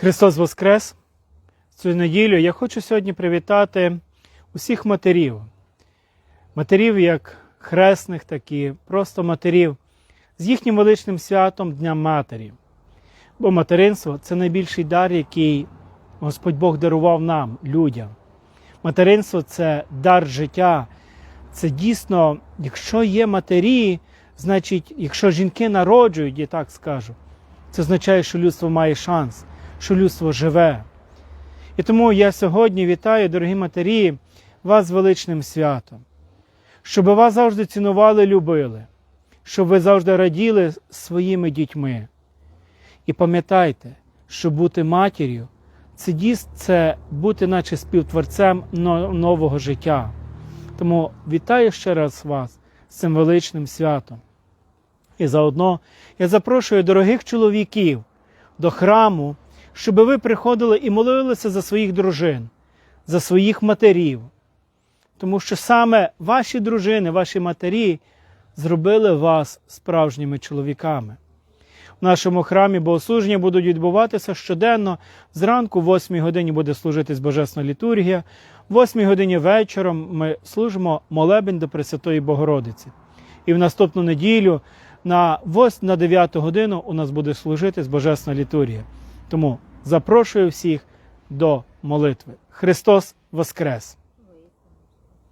Христос Воскрес! Цю неділю я хочу сьогодні привітати усіх матерів. Матерів як хресних, так і просто матерів з їхнім величним святом Дня Матері. Бо материнство це найбільший дар, який Господь Бог дарував нам, людям. Материнство це дар життя. Це дійсно, якщо є матері, значить, якщо жінки народжують, я так скажу, це означає, що людство має шанс, що людство живе. І тому я сьогодні вітаю, дорогі матері, вас величним святом, щоб вас завжди цінували, любили, щоб ви завжди раділи своїми дітьми. І пам'ятайте, що бути матір'ю це дійсно це бути, наче співтворцем нового життя. Тому вітаю ще раз вас з цим величним святом. І заодно я запрошую дорогих чоловіків до храму, щоб ви приходили і молилися за своїх дружин, за своїх матерів. Тому що саме ваші дружини, ваші матері зробили вас справжніми чоловіками. В нашому храмі богослуження будуть відбуватися щоденно. Зранку, в 8 годині буде служитись Божесна літургія, в 8 годині вечором ми служимо молебень до Пресвятої Богородиці. І в наступну неділю на 8, 9 годину у нас буде служитись Божесна літургія. Тому запрошую всіх до молитви. Христос Воскрес!